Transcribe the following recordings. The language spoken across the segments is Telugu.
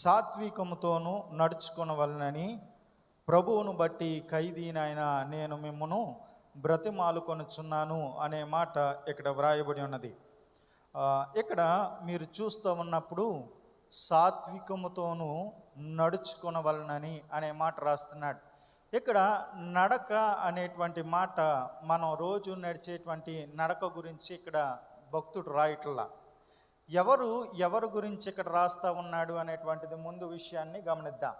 సాత్వికముతోనూ నడుచుకొనవలనని ప్రభువును బట్టి ఖైదీనైన నేను మిమ్మను బ్రతిమాలుకొనుచున్నాను అనే మాట ఇక్కడ వ్రాయబడి ఉన్నది. ఇక్కడ మీరు చూస్తూ ఉన్నప్పుడు సాత్వికముతోనూ నడుచుకునవలనని అనే మాట రాస్తున్నాడు. ఇక్కడ నడక అనేటువంటి మాట మనం రోజు నడిచేటువంటి నడక గురించి ఇక్కడ భక్తుడు రాయట్లా. ఎవరు ఎవరు గురించి ఇక్కడ రాస్తా ఉన్నాడు అనేటువంటిది ముందు విషయాన్ని గమనిద్దాం.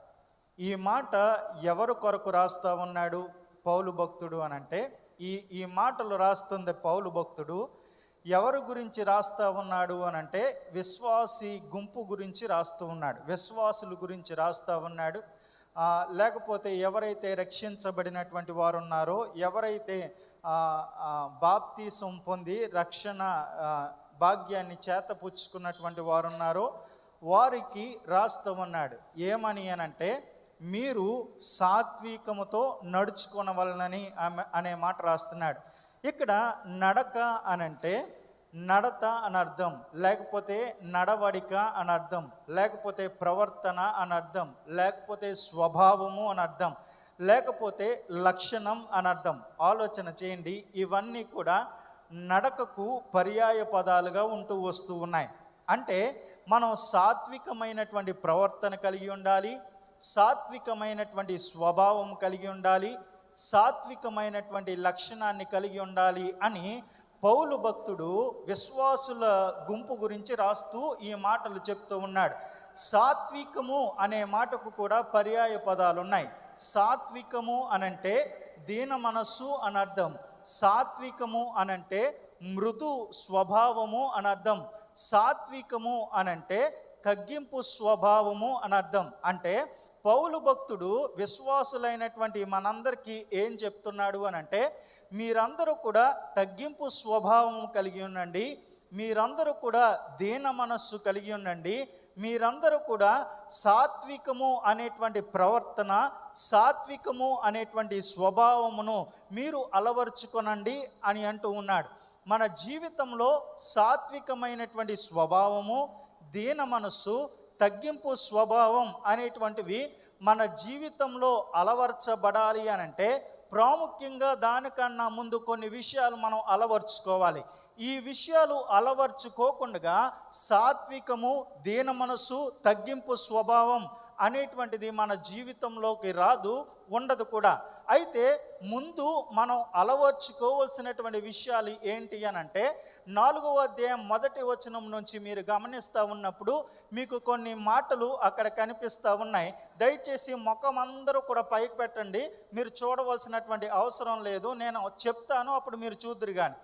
ఈ మాట ఎవరు కొరకు రాస్తా ఉన్నాడు? పౌలు భక్తుడు అని అంటే ఈ ఈ మాటలు రాస్తుంది పౌలు భక్తుడు ఎవరు గురించి రాస్తా ఉన్నాడు అని అంటే విశ్వాసి గుంపు గురించి రాస్తూ ఉన్నాడు. విశ్వాసుల గురించి రాస్తా ఉన్నాడు. లేకపోతే ఎవరైతే రక్షించబడినటువంటి వారు ఉన్నారో ఎవరైతే బాప్తీసం పొంది రక్షణ భాగ్యాన్ని చేతపుచ్చుకున్నటువంటి వారు ఉన్నారో వారికి రాస్తూ ఉన్నాడు ఏమని అనంటే మీరు సాత్వికముతో నడుచుకొనవలనని ఆమె అనే మాట రాస్తున్నాడు. ఇక్కడ నడక అనంటే నడత అని అర్థం లేకపోతే నడవడిక అని అర్థం లేకపోతే ప్రవర్తన అని అర్థం లేకపోతే స్వభావము అని అర్థం లేకపోతే లక్షణం అని అర్థం ఆలోచన చేయండి ఇవన్నీ కూడా నడకకు పర్యాయ పదాలుగా ఉంటూ వస్తూ ఉన్నాయి. అంటే మనం సాత్వికమైనటువంటి ప్రవర్తన కలిగి ఉండాలి సాత్వికమైనటువంటి స్వభావం కలిగి ఉండాలి సాత్వికమైనటువంటి లక్షణాన్ని కలిగి ఉండాలి అని పౌలు భక్తుడు విశ్వాసుల గుంపు గురించి రాస్తూ ఈ మాటలు చెప్తూ ఉన్నాడు. సాత్వికము అనే మాటకు కూడా పర్యాయ పదాలు ఉన్నాయి సాత్వికము అనంటే దీన మనస్సు అని అర్థం. సాత్వికము అనంటే మృదు స్వభావము అని అర్థం సాత్వికము అనంటే తగ్గింపు స్వభావము అని అర్థం అంటే పౌలు భక్తుడు విశ్వాసులైనటువంటి మనందరికీ ఏం చెప్తున్నాడు అని అంటే మీరందరూ కూడా తగ్గింపు స్వభావం కలిగి ఉండండి. మీరందరూ కూడా దీన మనస్సు కలిగి ఉండండి. మీరందరూ కూడా సాత్వికము అనేటువంటి ప్రవర్తన సాత్వికము అనేటువంటి స్వభావమును మీరు అలవరుచుకొనండి అని అంటూ ఉన్నాడు. మన జీవితంలో సాత్వికమైనటువంటి స్వభావము దీన మనస్సు తగ్గింపు స్వభావం అనేటువంటివి మన జీవితంలో అలవర్చబడాలి అని అంటే ప్రాముఖ్యంగా దానికన్నా ముందు కొన్ని విషయాలు మనం అలవర్చుకోవాలి. ఈ విషయాలు అలవర్చుకోకుండా సాత్వికము దీన మనస్సు తగ్గింపు స్వభావం అనేటువంటిది మన జీవితంలోకి రాదు ఉండదు కూడా. అయితే ముందు మనం అలవర్చుకోవాల్సినటువంటి విషయాలు ఏంటి అని అంటే నాలుగవ అధ్యాయం మొదటి వచనం నుంచి మీరు గమనిస్తూ ఉన్నప్పుడు మీకు కొన్ని మాటలు అక్కడ కనిపిస్తూ ఉన్నాయి. దయచేసి ముఖం అందరూ కూడా పైకి పెట్టండి. మీరు చూడవలసినటువంటి అవసరం లేదు. నేను చెప్తాను అప్పుడు మీరు చూద్దరు కానీ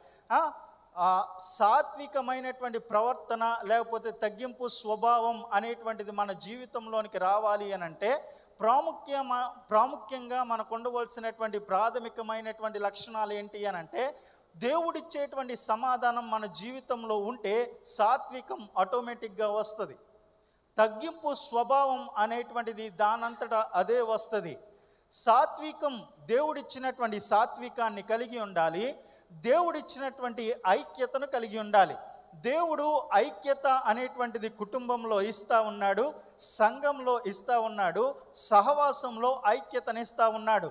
ఆ సాత్వికమైనటువంటి ప్రవర్తన లేకపోతే తగ్గింపు స్వభావం అనేటువంటిది మన జీవితంలోనికి రావాలి అని అంటే ప్రాముఖ్య ప్రాముఖ్యంగా మనకు ఉండవలసినటువంటి ప్రాథమికమైనటువంటి లక్షణాలు ఏంటి అని అంటే దేవుడిచ్చేటువంటి సమాధానం మన జీవితంలో ఉంటే సాత్వికం ఆటోమేటిక్గా వస్తుంది. తగ్గింపు స్వభావం అనేటువంటిది దానంతటా అదే వస్తుంది. సాత్వికం దేవుడిచ్చినటువంటి సాత్వికాన్ని కలిగి ఉండాలి. దేవుడిచ్చినటువంటి ఐక్యతను కలిగి ఉండాలి. దేవుడు ఐక్యత అనేటువంటిది కుటుంబంలో ఇస్తా ఉన్నాడు సంఘంలో ఇస్తా ఉన్నాడు సహవాసంలో ఐక్యతనిస్తా ఉన్నాడు.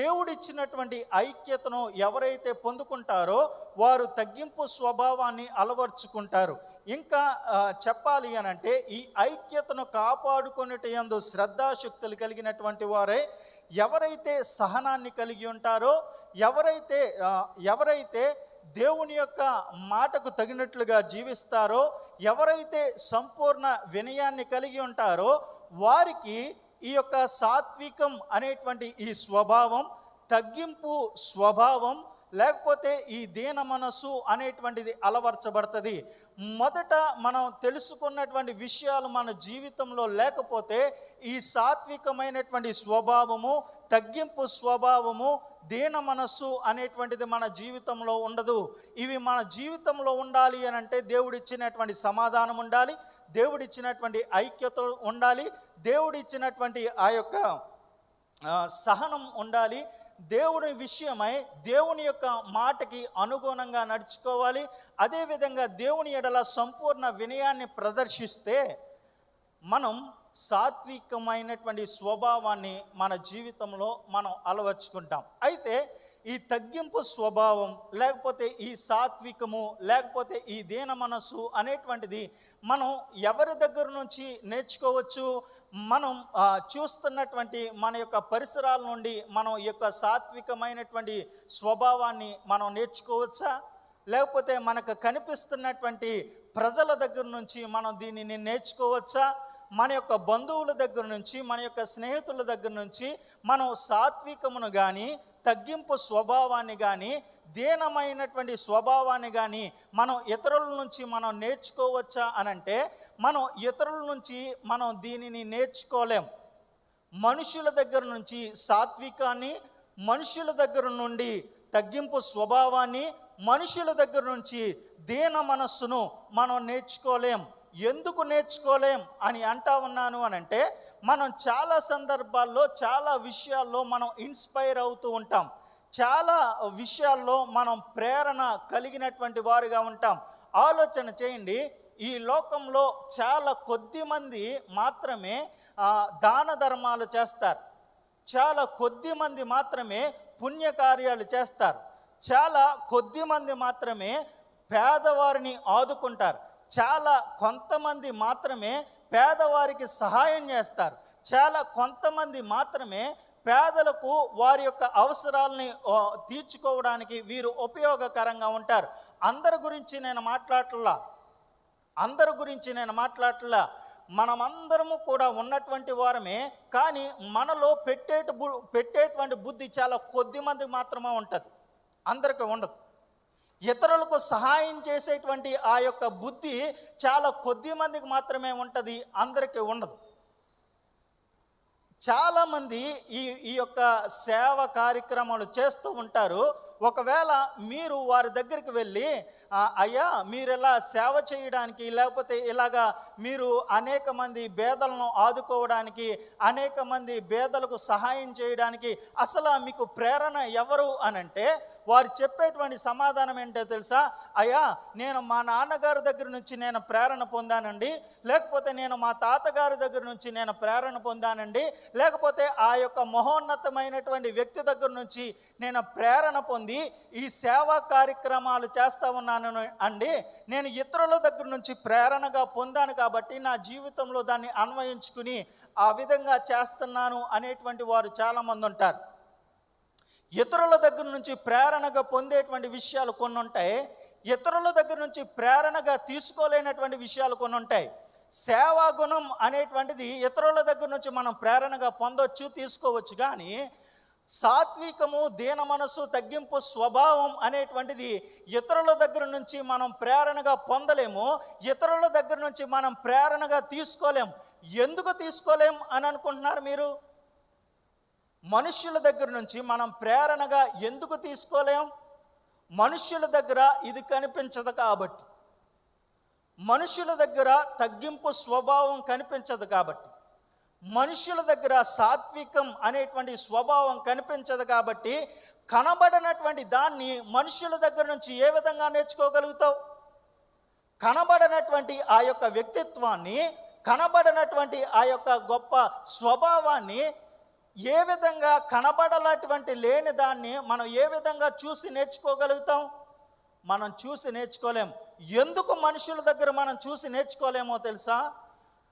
దేవుడిచ్చినటువంటి ఐక్యతను ఎవరైతే పొందుకుంటారో వారు తగ్గింపు స్వభావాన్ని అలవర్చుకుంటారు. ఇంకా చెప్పాలి అని అంటే ఈ ఐక్యతను కాపాడుకునేటందు శ్రద్ధాశక్తులు కలిగినటువంటి వారే ఎవరైతే సహనాన్ని కలిగి ఉంటారో ఎవరైతే ఎవరైతే దేవుని యొక్క మాటకు తగినట్లుగా జీవిస్తారో ఎవరైతే సంపూర్ణ వినయాన్ని కలిగి ఉంటారో వారికి ఈ యొక్క సాత్వికం అనేటువంటి ఈ స్వభావం తగ్గింపు స్వభావం లేకపోతే ఈ దీన మనస్సు అనేటువంటిది అలవర్చబడుతుంది. మొదట మనం తెలుసుకున్నటువంటి విషయాలు మన జీవితంలో లేకపోతే ఈ సాత్వికమైనటువంటి స్వభావము తగ్గింపు స్వభావము దీన మనస్సు అనేటువంటిది మన జీవితంలో ఉండదు. ఇవి మన జీవితంలో ఉండాలి అని అంటే దేవుడిచ్చినటువంటి సమాధానం ఉండాలి దేవుడిచ్చినటువంటి ఐక్యత ఉండాలి దేవుడిచ్చినటువంటి ఆ యొక్క సహనం ఉండాలి దేవుని విషయమై దేవుని యొక్క మాటకి అనుగుణంగా నడుచుకోవాలి. అదేవిధంగా దేవుని ఎడల సంపూర్ణ వినయాన్ని ప్రదర్శిస్తే మనం సాత్వికమైనటువంటి స్వభావాన్ని మన జీవితంలో మనం అలవర్చుకుంటాం. అయితే ఈ తగ్గింపు స్వభావం లేకపోతే ఈ సాత్వికము లేకపోతే ఈ దీన మనస్సు అనేటువంటిది మనం ఎవరి దగ్గర నుంచి నేర్చుకోవచ్చు? మనం చూస్తున్నటువంటి మన యొక్క పరిసరాల నుండి మనం ఈ యొక్క సాత్వికమైనటువంటి స్వభావాన్ని మనం నేర్చుకోవచ్చా? లేకపోతే మనకు కనిపిస్తున్నటువంటి ప్రజల దగ్గర నుంచి మనం దీనిని నేర్చుకోవచ్చా? మన యొక్క బంధువుల దగ్గర నుంచి మన యొక్క స్నేహితుల దగ్గర నుంచి మనం సాత్వికమును కానీ తగ్గింపు స్వభావాన్ని కానీ దీనమైనటువంటి స్వభావాన్ని కానీ మనం ఇతరుల నుంచి మనం నేర్చుకోవచ్చా అనంటే మనం ఇతరుల నుంచి మనం దీనిని నేర్చుకోలేం. మనుషుల దగ్గర నుంచి సాత్వికాన్ని మనుషుల దగ్గర నుండి తగ్గింపు స్వభావాన్ని మనుషుల దగ్గర నుంచి దీన మనస్సును మనం నేర్చుకోలేం. ఎందుకు నేర్చుకోలేం అని అంటా ఉన్నాను అని అంటే మనం చాలా సందర్భాల్లో చాలా విషయాల్లో మనం ఇన్స్పైర్ అవుతూ ఉంటాం. చాలా విషయాల్లో మనం ప్రేరణ కలిగినటువంటి వారుగా ఉంటాం. ఆలోచన చేయండి ఈ లోకంలో చాలా కొద్ది మంది మాత్రమే దాన ధర్మాలు చేస్తారు. చాలా కొద్ది మంది మాత్రమే పుణ్యకార్యాలు చేస్తారు. చాలా కొద్ది మంది మాత్రమే పేదవారిని ఆదుకుంటారు. చాలా కొంతమంది మాత్రమే పేదవారికి సహాయం చేస్తారు. చాలా కొంతమంది మాత్రమే పేదలకు వారి యొక్క అవసరాలని తీర్చుకోవడానికి వీరు ఉపయోగకరంగా ఉంటారు. అందరి గురించి నేను మాట్లాడలా అందరి గురించి నేను మాట్లాడలా మనమందరము కూడా ఉన్నటువంటి వారమే కానీ మనలో పెట్టేట బు- పెట్టేటువంటి బుద్ధి చాలా కొద్ది మంది మాత్రమే ఉంటుంది. అందరికీ ఉండదు. ఇతరులకు సహాయం చేసేటువంటి ఆ యొక్క బుద్ధి చాలా కొద్ది మందికి మాత్రమే ఉంటుంది అందరికీ ఉండదు. చాలామంది ఈ ఈ యొక్క సేవ కార్యక్రమాలు చేస్తూ ఉంటారు. ఒకవేళ మీరు వారి దగ్గరికి వెళ్ళి అయ్యా మీరు ఇలా సేవ చేయడానికి లేకపోతే ఇలాగా మీరు అనేక మంది బేదలను ఆదుకోవడానికి అనేక మంది బేదలకు సహాయం చేయడానికి అసలు మీకు ప్రేరణ ఎవరు? అనంటే వారు చెప్పేటువంటి సమాధానం ఏంటో తెలుసా? అయ్యా నేను మా నాన్నగారి దగ్గర నుంచి నేను ప్రేరణ పొందానండి. లేకపోతే నేను మా తాతగారి దగ్గర నుంచి నేను ప్రేరణ పొందానండి. లేకపోతే ఆ యొక్క మహోన్నతమైనటువంటి వ్యక్తి దగ్గర నుంచి నేను ప్రేరణ పొంది ఈ సేవా కార్యక్రమాలు చేస్తా ఉన్నాను అండి. నేను ఇతరుల దగ్గర నుంచి ప్రేరణగా పొందాను కాబట్టి నా జీవితంలో దాన్ని అన్వయించుకుని ఆ విధంగా చేస్తున్నాను అనేటువంటి వారు చాలామంది ఉంటారు. ఇతరుల దగ్గర నుంచి ప్రేరణగా పొందేటువంటి విషయాలు కొన్ని ఉంటాయి. ఇతరుల దగ్గర నుంచి ప్రేరణగా తీసుకోలేనటువంటి విషయాలు కొన్ని ఉంటాయి. సేవా గుణం అనేటువంటిది ఇతరుల దగ్గర నుంచి మనం ప్రేరణగా పొందొచ్చు తీసుకోవచ్చు కానీ సాత్వికము దీన మనసు తగ్గింపు స్వభావం అనేటువంటిది ఇతరుల దగ్గర నుంచి మనం ప్రేరణగా పొందలేము. ఇతరుల దగ్గర నుంచి మనం ప్రేరణగా తీసుకోలేము ఎందుకు తీసుకోలేం అని అనుకుంటున్నారు మీరు? మనుష్యుల దగ్గర నుంచి మనం ప్రేరణగా ఎందుకు తీసుకోలేం? మనుష్యుల దగ్గర ఇది కనిపించదు కాబట్టి. మనుషుల దగ్గర తగ్గింపు స్వభావం కనిపించదు కాబట్టి. మనుషుల దగ్గర సాత్వికం అనేటువంటి స్వభావం కనిపించదు కాబట్టి కనబడనటువంటి దాన్ని మనుషుల దగ్గర నుంచి ఏ విధంగా నేర్చుకోగలుగుతావు? కనబడనటువంటి ఆ యొక్క వ్యక్తిత్వాన్ని కనబడనటువంటి ఆ యొక్క గొప్ప స్వభావాన్ని ఏ విధంగా కనబడలాంటివంటి లేని దాన్ని మనం ఏ విధంగా చూసి నేర్చుకోగలుగుతాం? మనం చూసి నేర్చుకోలేం. ఎందుకు మనుషుల దగ్గర మనం చూసి నేర్చుకోలేమో తెలుసా?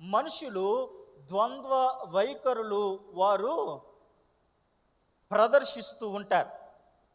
మనుషులు ద్వంద్వ వైఖరులు వారు ప్రదర్శిస్తూ ఉంటారు.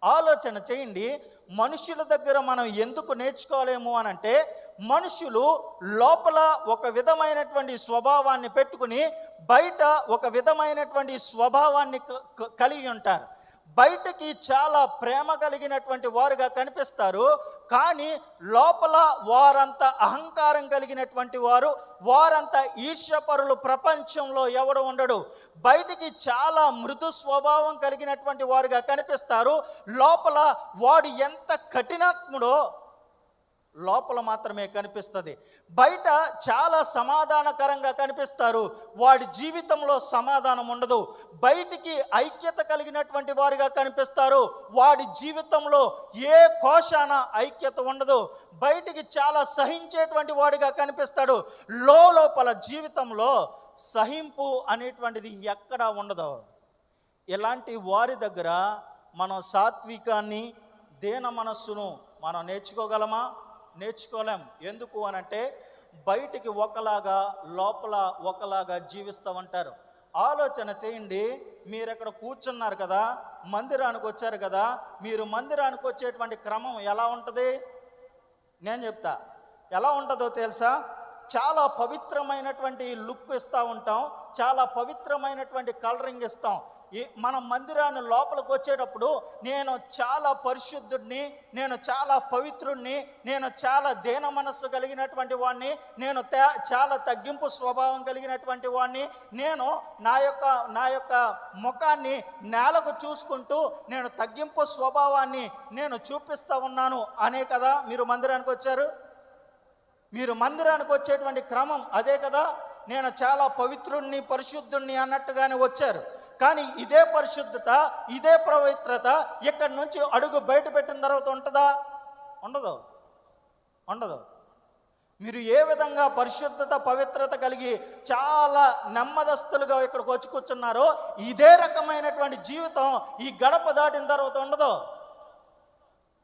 ఆలోచన చేయండి మనుషుల దగ్గర మనం ఎందుకు నేర్చుకోలేము అని అంటే మనుషులు లోపల ఒక విధమైనటువంటి స్వభావాన్ని పెట్టుకుని బయట ఒక విధమైనటువంటి స్వభావాన్ని క- కలిగి ఉంటారు. బయటకి చాలా ప్రేమ కలిగినటువంటి వారుగా కనిపిస్తారు. కానీ లోపల వారంత అహంకారం కలిగినటువంటి వారు వారంత ఈర్ష్యపరులు ప్రపంచంలో ఎవడు ఉండడు. బయటికి చాలా మృదు స్వభావం కలిగినటువంటి వారుగా కనిపిస్తారు. లోపల వాడు ఎంత కఠినాత్ముడో లోపల మాత్రమే కనిపిస్తుంది. బయట చాలా సమాధానకరంగా కనిపిస్తారు. వాడి జీవితంలో సమాధానం ఉండదు. బయటికి ఐక్యత కలిగినటువంటి వారిగా కనిపిస్తారు. వాడి జీవితంలో ఏ కోశాన ఐక్యత ఉండదు. బయటికి చాలా సహించేటువంటి వాడిగా కనిపిస్తాడు. లోపల జీవితంలో సహింపు అనేటువంటిది ఎక్కడా ఉండదు. ఇలాంటి వారి దగ్గర మనం సాత్వికాన్ని దేన మనస్సును మనం నేర్చుకోగలమా? నేర్చుకోలేం. ఎందుకు అనంటే బయటికి ఒకలాగా లోపల ఒకలాగా జీవిస్తూ ఉంటారు. ఆలోచన చేయండి మీరు ఇక్కడ కూర్చున్నారు కదా మందిరానికి వచ్చారు కదా మీరు మందిరానికి వచ్చేటువంటి క్రమం ఎలా ఉంటుంది? నేను చెప్తా. ఎలా ఉంటుందో తెలుసా? చాలా పవిత్రమైనటువంటి లుక్ ఇస్తూ ఉంటాం చాలా పవిత్రమైనటువంటి కలరింగ్ ఇస్తాం మన మందిరాన్ని లోపలికి వచ్చేటప్పుడు నేను చాలా పరిశుద్ధుడిని నేను చాలా పవిత్రుడిని నేను చాలా దేన మనస్సు కలిగినటువంటి వాడిని నేను తే- చాలా తగ్గింపు స్వభావం కలిగినటువంటి వాడిని నేను నా యొక్క నా యొక్క ముఖాన్ని నేలకు చూసుకుంటూ నేను తగ్గింపు స్వభావాన్ని నేను చూపిస్తూ ఉన్నాను అనే కదా మీరు మందిరానికి వచ్చారు? మీరు మందిరానికి వచ్చేటువంటి క్రమం అదే కదా? నేను చాలా పవిత్రుణ్ణి పరిశుద్ధుణ్ణి అన్నట్టుగానే వచ్చారు. కానీ ఇదే పరిశుద్ధత ఇదే పవిత్రత ఇక్కడి నుంచి అడుగు బయట పెట్టిన తర్వాత ఉంటుందా? ఉండదు. ఉండదు. మీరు ఏ విధంగా పరిశుద్ధత పవిత్రత కలిగి చాలా నెమ్మదస్తులుగా ఇక్కడికి వచ్చి కూర్చున్నారో ఇదే రకమైనటువంటి జీవితం ఈ గడప దాటిన తర్వాత ఉండదు.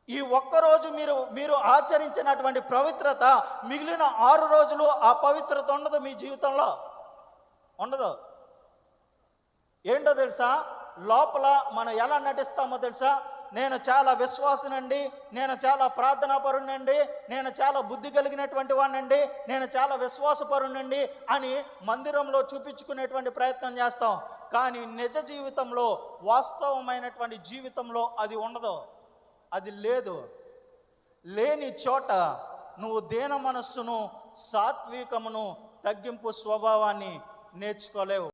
ఈ ఒక్కరోజు మీరు మీరు ఆచరించినటువంటి పవిత్రత మిగిలిన ఆరు రోజులు ఆ పవిత్రత ఉండదు మీ జీవితంలో. ఉండదు. ఏంటో తెలుసా? లోపల మనం ఎలా నటిస్తామో తెలుసా? నేను చాలా విశ్వాసనండి నేను చాలా ప్రార్థనాపరుణ్ణండి నేను చాలా బుద్ధి కలిగినటువంటి వాడినండి నేను చాలా విశ్వాసపరుణండి అని మందిరంలో చూపించుకునేటువంటి ప్రయత్నం చేస్తాం. కానీ నిజ జీవితంలో వాస్తవమైనటువంటి జీవితంలో అది ఉండదు. అది లేదు. లేని చోట నువ్వు దేన మనస్సును సాత్వికమును తగ్గింపు స్వభావాన్ని నేర్చుకోలేవు.